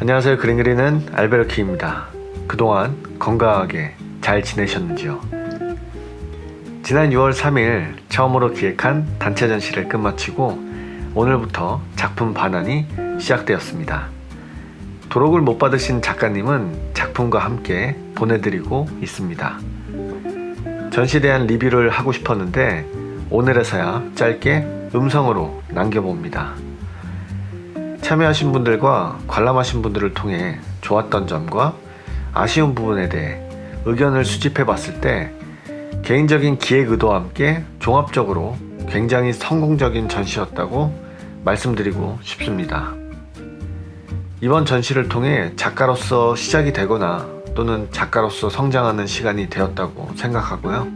안녕하세요. 그리는 알베르키입니다. 그동안 건강하게 잘 지내셨는지요? 지난 6월 3일 처음으로 기획한 단체 전시를 끝마치고 오늘부터 작품 반환이 시작되었습니다. 도록을 못 받으신 작가님은 작품과 함께 보내드리고 있습니다. 전시에 대한 리뷰를 하고 싶었는데 오늘에서야 짧게 음성으로 남겨봅니다. 참여하신 분들과 관람하신 분들을 통해 좋았던 점과 아쉬운 부분에 대해 의견을 수집해 봤을 때 개인적인 기획 의도와 함께 종합적으로 굉장히 성공적인 전시였다고 말씀드리고 싶습니다. 이번 전시를 통해 작가로서 시작이 되거나 또는 작가로서 성장하는 시간이 되었다고 생각하고요.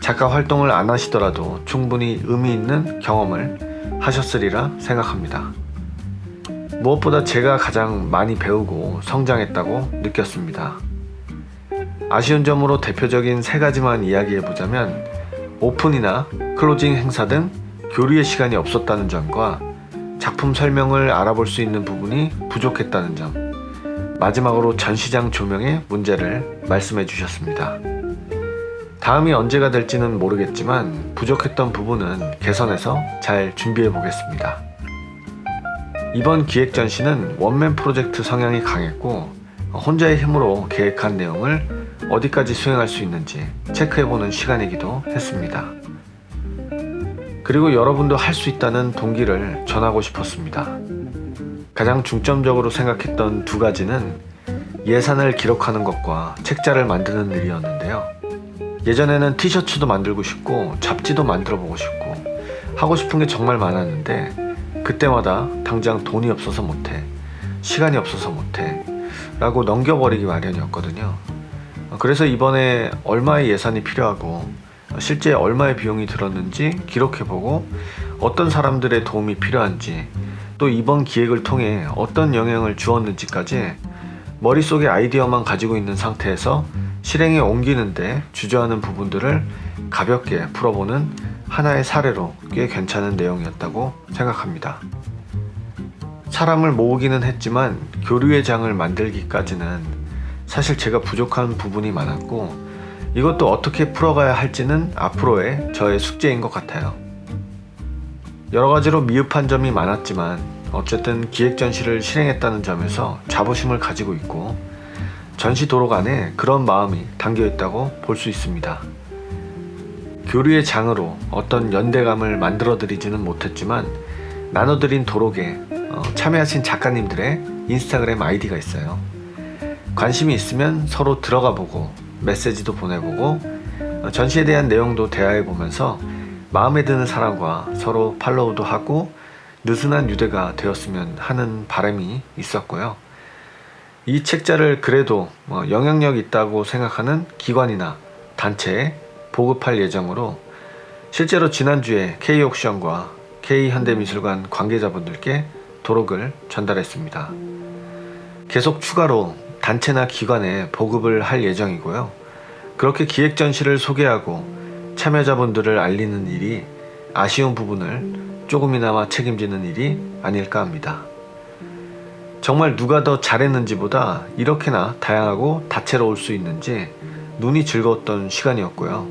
작가 활동을 안 하시더라도 충분히 의미 있는 경험을 하셨으리라 생각합니다. 무엇보다 제가 가장 많이 배우고 성장했다고 느꼈습니다. 아쉬운 점으로 대표적인 세 가지만 이야기해 보자면 오픈이나 클로징 행사 등 교류의 시간이 없었다는 점과 작품 설명을 알아볼 수 있는 부분이 부족했다는 점, 마지막으로 전시장 조명의 문제를 말씀해 주셨습니다. 다음이 언제가 될지는 모르겠지만 부족했던 부분은 개선해서 잘 준비해 보겠습니다. 이번 기획 전시는 원맨 프로젝트 성향이 강했고 혼자의 힘으로 계획한 내용을 어디까지 수행할 수 있는지 체크해보는 시간이기도 했습니다. 그리고 여러분도 할 수 있다는 동기를 전하고 싶었습니다. 가장 중점적으로 생각했던 두 가지는 예산을 기록하는 것과 책자를 만드는 일이었는데요. 예전에는 티셔츠도 만들고 싶고 잡지도 만들어 보고 싶고 하고 싶은 게 정말 많았는데 그때마다 당장 돈이 없어서 못해 시간이 없어서 못해 라고 넘겨버리기 마련이었거든요. 그래서 이번에 얼마의 예산이 필요하고 실제 얼마의 비용이 들었는지 기록해보고 어떤 사람들의 도움이 필요한지 또 이번 기획을 통해 어떤 영향을 주었는지까지 머릿속에 아이디어만 가지고 있는 상태에서 실행에 옮기는데 주저하는 부분들을 가볍게 풀어보는 하나의 사례로 꽤 괜찮은 내용이었다고 생각합니다. 사람을 모으기는 했지만 교류의 장을 만들기까지는 사실 제가 부족한 부분이 많았고 이것도 어떻게 풀어가야 할지는 앞으로의 저의 숙제인 것 같아요. 여러 가지로 미흡한 점이 많았지만 어쨌든 기획 전시를 실행했다는 점에서 자부심을 가지고 있고 전시 도록 안에 그런 마음이 담겨 있다고 볼 수 있습니다. 교류의 장으로 어떤 연대감을 만들어 드리지는 못했지만 나눠드린 도록에 어, 참여하신 작가님들의 인스타그램 아이디가 있어요. 관심이 있으면 서로 들어가 보고 메시지도 보내보고 어, 전시에 대한 내용도 대화해 보면서 마음에 드는 사람과 서로 팔로우도 하고 느슨한 유대가 되었으면 하는 바람이 있었고요. 이 책자를 그래도 뭐 영향력 있다고 생각하는 기관이나 단체에 보급할 예정으로 실제로 지난주에 K옥션과 K현대미술관 관계자분들께 도록을 전달했습니다. 계속 추가로 단체나 기관에 보급을 할 예정이고요. 그렇게 기획 전시를 소개하고 참여자분들을 알리는 일이 아쉬운 부분을 조금이나마 책임지는 일이 아닐까 합니다. 정말 누가 더 잘했는지보다 이렇게나 다양하고 다채로울 수 있는지 눈이 즐거웠던 시간이었고요.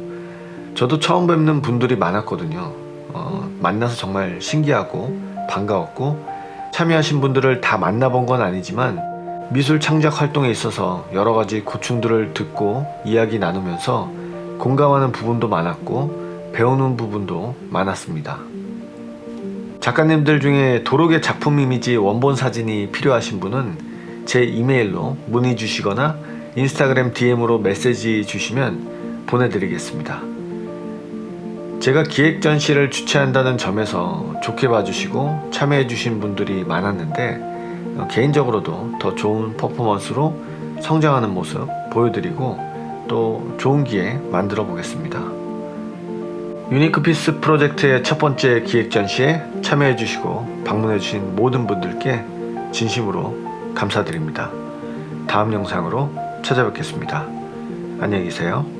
저도 처음 뵙는 분들이 많았거든요. 어, 만나서 정말 신기하고 반가웠고 참여하신 분들을 다 만나본 건 아니지만 미술 창작 활동에 있어서 여러 가지 고충들을 듣고 이야기 나누면서 공감하는 부분도 많았고 배우는 부분도 많았습니다. 작가님들 중에 도록의 작품 이미지 원본 사진이 필요하신 분은 제 이메일로 문의 주시거나 인스타그램 DM으로 메시지 주시면 보내드리겠습니다. 제가 기획 전시를 주최한다는 점에서 좋게 봐주시고 참여해주신 분들이 많았는데 어, 개인적으로도 더 좋은 퍼포먼스로 성장하는 모습 보여드리고 또 좋은 기회 만들어 보겠습니다. 유니크 피스 프로젝트의 첫 번째 기획 전시에 참여해 주시고 방문해 주신 모든 분들께 진심으로 감사드립니다. 다음 영상으로 찾아뵙겠습니다. 안녕히 계세요.